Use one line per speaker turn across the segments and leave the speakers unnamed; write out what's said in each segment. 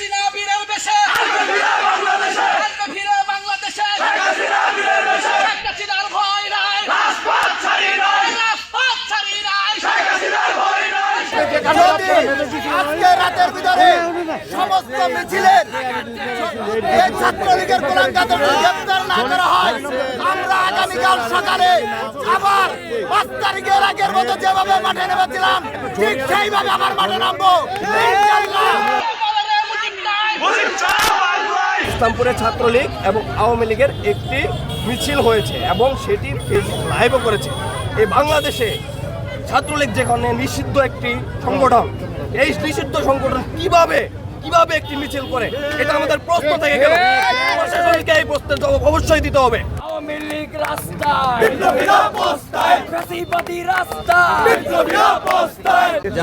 হাসিনা বীরের বেশে
আজকে রাতের ভিতরে সমস্ত মিছিলের এই ছাত্রলীগের কোলাঙ্গাদেরকে গ্রেপ্তার না করা হয়। আমরা আগামীকাল সকালে আবার পাঁচ তারিখের আগের মতো যেভাবে মাঠে নেমেছিলাম, ঠিক সেইভাবে আবার মাঠে নামবো।
ইসলামপুরের ছাত্রলীগ এবং আওয়ামী লীগের একটি মিছিল হয়েছে এবং সেটি ফেসবুক লাইভও করেছে। এই বাংলাদেশে ছাত্রলীগ যেখানে নিষিদ্ধ একটি সংগঠন, এই নিষিদ্ধ সংগঠন কীভাবে কীভাবে একটি মিছিল করে, এটা আমাদের প্রশ্ন থেকে গেল। প্রশাসনকে এই প্রশ্নের জবাব অবশ্যই দিতে হবে।
লীগ রাস্তায়।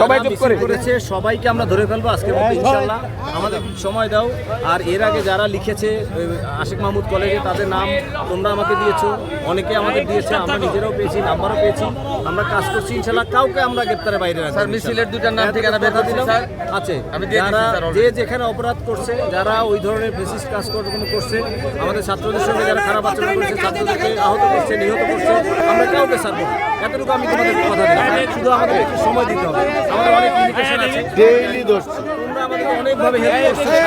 সবাই চুপ করে।
করেছে সবাইকে আমরা ধরে ফেলব মধ্যে ইনশাল্লাহ আমাদের সময় দাও। আর এর আগে যারা লিখেছে আশিক মাহমুদ কলেজে তাদের নাম তোমরা আমাকে দিয়েছ। অনেকে আমাদের দিয়েছে আমরা নিজেরাও পেয়েছি নাম্বারও পেয়েছি। আমরা কাজ করছি ইনশাল্লাহ কাউকে আমরা গ্রেপ্তারের বাইরে রাখব
স্যার, মিছিলের দুইটার নাম ঠিকানা করছি, স্যার।
আছে।
আমি
যারা যে যেখানে অপরাধ করছে যারা ওই ধরনের ফেসিস কাজ করছে আমাদের ছাত্রদের সঙ্গে যারা খারাপ আচরণ করছে ছাত্রদেরকে আহত করছে নিহত করছে আমরা কাউকে ছাড়বো। এতটুকু আমি তোমাদের কথা দিলাম। শুধু আমাদের একটু সময় দিতে হবে। আমাদের অনেক ইন্ডিকেশন আছে।
ডেইলি ধরছে।
তোমরা আমাদের অনেকভাবে হেল্প করছ।